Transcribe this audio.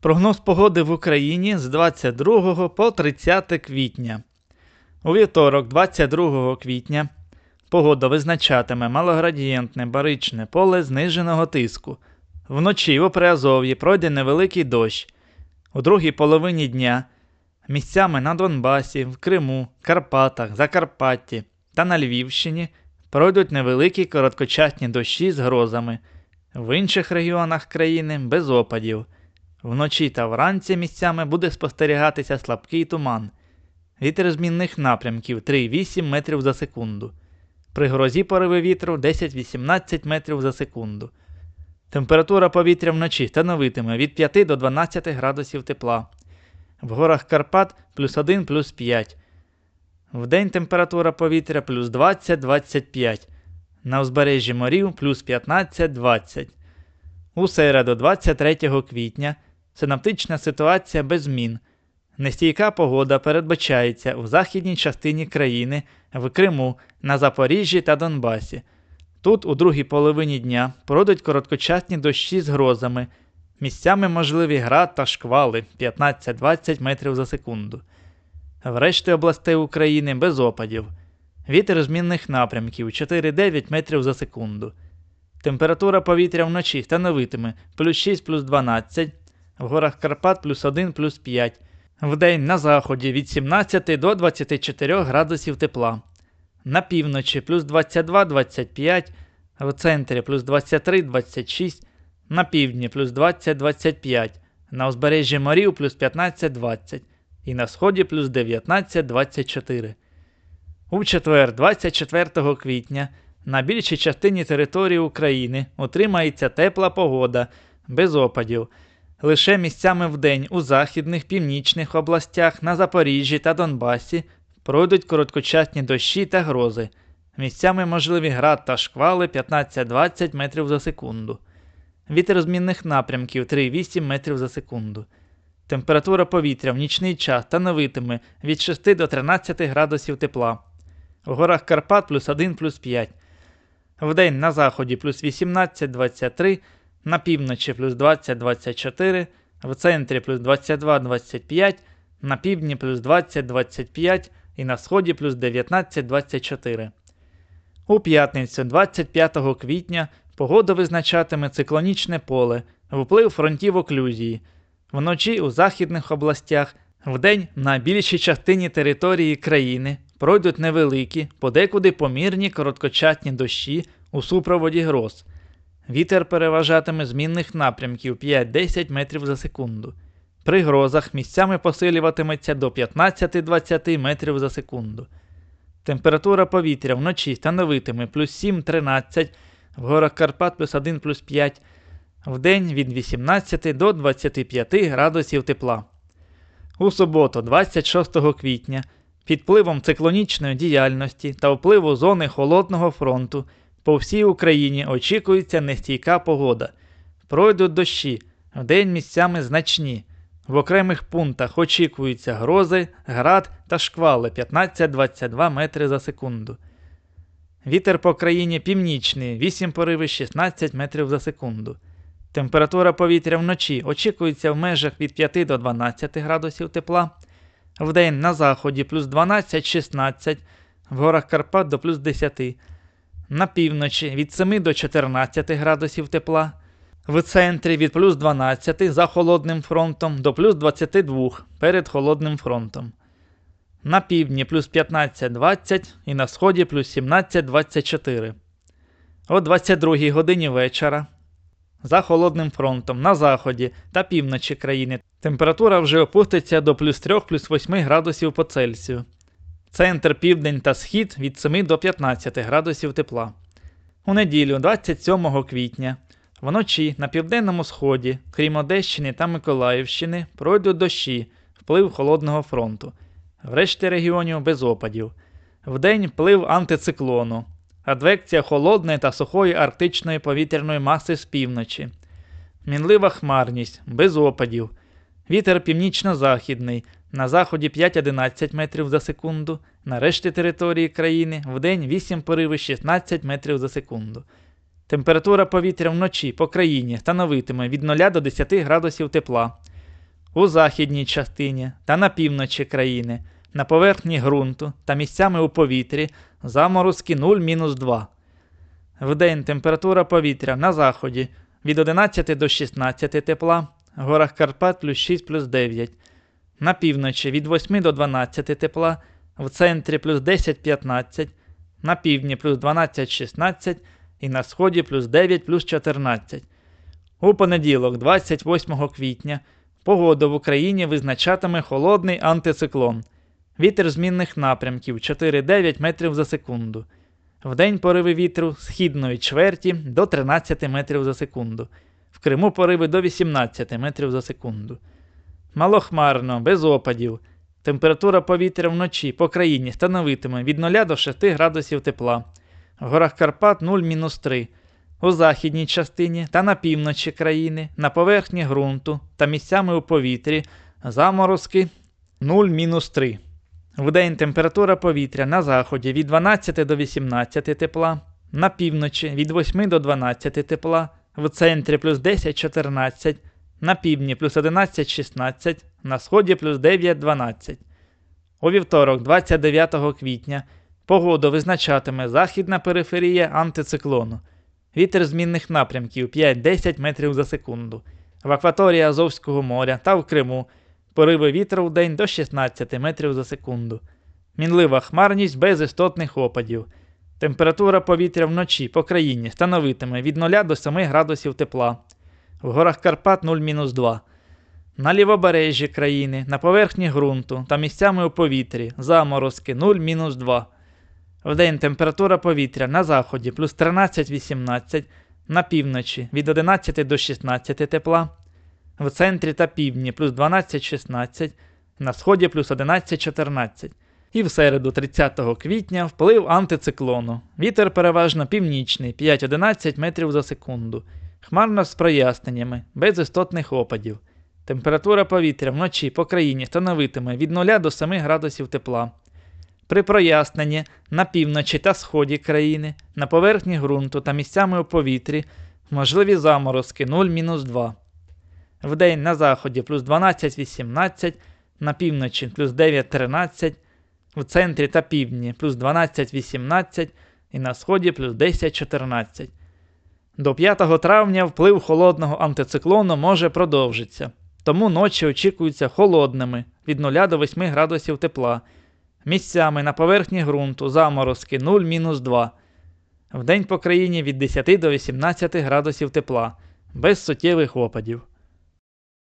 Прогноз погоди в Україні з 22 по 30 квітня. У вівторок, 22 квітня, погода визначатиме малоградієнтне баричне поле зниженого тиску. Вночі у Приазов'ї пройде невеликий дощ. У другій половині дня місцями на Донбасі, в Криму, Карпатах, Закарпатті та на Львівщині пройдуть невеликі короткочасні дощі з грозами. В інших регіонах країни без опадів. Вночі та вранці місцями буде спостерігатися слабкий туман. Вітер змінних напрямків 3,8 метрів за секунду. При грозі пориви вітру 10-18 метрів за секунду. Температура повітря вночі становитиме від 5 до 12 градусів тепла. В горах Карпат плюс 1 плюс 5. Вдень температура повітря плюс 20-25. На узбережжі морів плюс 15-20. У середу 23 квітня синаптична ситуація без змін. Нестійка погода передбачається у західній частині країни, в Криму, на Запоріжжі та Донбасі. Тут у другій половині дня пройдуть короткочасні дощі з грозами. Місцями можливі град та шквали 15-20 метрів за секунду. В решті областей України без опадів. Вітер змінних напрямків 4-9 метрів за секунду. Температура повітря вночі становитиме плюс 6 плюс 12, в горах Карпат плюс 1 плюс 5, вдень на заході від 17 до 24 градусів тепла, на півночі плюс 22-25, в центрі плюс 23-26, на півдні плюс 20-25, на узбережжі морів плюс 15-20 і на сході плюс 19-24. У четвер, 24 квітня, на більшій частині території України утримається тепла погода, без опадів. Лише місцями вдень у західних північних областях на Запоріжжі та Донбасі пройдуть короткочасні дощі та грози. Місцями можливі град та шквали 15-20 метрів за секунду. Вітер змінних напрямків 3,8 метрів за секунду. Температура повітря в нічний час становитиме від 6 до 13 градусів тепла. У горах Карпат плюс 1 плюс 5. Вдень на заході плюс 18-23, на півночі плюс 20-24, в центрі плюс 22-25, на півдні плюс 20-25 і на сході плюс 19-24. У п'ятницю 25 квітня погода визначатиме циклонічне поле, вплив фронтів оклюзії. Вночі у західних областях, вдень на більшій частині території країни пройдуть невеликі, подекуди помірні короткочасні дощі у супроводі гроз. Вітер переважатиме змінних напрямків 5-10 метрів за секунду. При грозах місцями посилюватиметься до 15-20 метрів за секунду. Температура повітря вночі становитиме плюс 7-13, в горах Карпат плюс 1 плюс 5, вдень від 18 до 25 градусів тепла. У суботу, 26 квітня, під впливом циклонічної діяльності та впливу зони холодного фронту по всій Україні очікується нестійка погода. Пройдуть дощі, вдень місцями значні. В окремих пунктах очікуються грози, град та шквали 15-22 метри за секунду. Вітер по країні північний 8 пориви 16 метрів за секунду. Температура повітря вночі очікується в межах від 5 до 12 градусів тепла. Вдень на заході плюс 12-16, в горах Карпат до плюс 10, на півночі від 7 до 14 градусів тепла, в центрі від плюс 12 за холодним фронтом до плюс 22 перед холодним фронтом. На півдні плюс 15-20 і на сході плюс 17-24. О 22 годині вечора за холодним фронтом на заході та півночі країни температура вже опуститься до плюс 3 плюс 8 градусів по Цельсію. Центр південь та схід від 7 до 15 градусів тепла. У неділю, 27 квітня, вночі на південному сході, крім Одещини та Миколаївщини, пройдуть дощі, вплив холодного фронту. В решті регіонів без опадів. Вдень вплив антициклону, адвекція холодної та сухої арктичної повітряної маси з півночі. Мінлива хмарність, без опадів. Вітер північно-західний, на заході 5-11 метрів за секунду, на решті території країни вдень 8 пориви 16 метрів за секунду. Температура повітря вночі по країні становитиме від 0 до 10 градусів тепла. У західній частині та на півночі країни, на поверхні ґрунту та місцями у повітрі заморозки 0-2. Вдень температура повітря на заході від 11 до 16 тепла, в горах Карпат плюс 6 плюс 9. На півночі від 8 до 12 тепла, в центрі плюс 10-15, на півдні плюс 12-16 і на сході плюс 9 плюс 14. У понеділок, 28 квітня, погоду в Україні визначатиме холодний антициклон. Вітер змінних напрямків 4-9 метрів за секунду. Вдень пориви вітру східної чверті до 13 метрів за секунду. В Криму пориви до 18 метрів за секунду. Малохмарно, без опадів. Температура повітря вночі по країні становитиме від 0 до 6 градусів тепла. В горах Карпат 0-3. У західній частині та на півночі країни, на поверхні ґрунту та місцями у повітрі заморозки 0-3. Вдень температура повітря на заході від 12 до 18 тепла, на півночі від 8 до 12 тепла, в центрі плюс 10-14, на півдні плюс 11-16, на сході плюс 9-12. У вівторок, 29 квітня, погоду визначатиме західна периферія антициклону. Вітер змінних напрямків 5-10 метрів за секунду. В акваторії Азовського моря та в Криму пориви вітру в день до 16 метрів за секунду. Мінлива хмарність без істотних опадів. Температура повітря вночі по країні становитиме від 0 до 7 градусів тепла. В горах Карпат 0-2. На лівобережжі країни, на поверхні ґрунту та місцями у повітрі заморозки 0-2. Вдень температура повітря на заході плюс 13-18, на півночі від 11 до 16 тепла, в центрі та півдні плюс 12-16, на сході плюс 11-14. І в середу 30 квітня вплив антициклону. Вітер переважно північний 5-11 метрів за секунду. Хмарно з проясненнями, без істотних опадів. Температура повітря вночі по країні становитиме від 0 до 7 градусів тепла. При проясненні на півночі та сході країни, на поверхні ґрунту та місцями у повітрі можливі заморозки 0-2. Вдень на заході плюс 12-18, на півночі плюс 9-13, в центрі та півдні плюс 12-18 і на сході плюс 10-14. До 5 травня вплив холодного антициклону може продовжитися, тому ночі очікуються холодними від 0 до 8 градусів тепла. Місцями на поверхні ґрунту заморозки 0-2. Вдень по країні від 10 до 18 градусів тепла, без суттєвих опадів.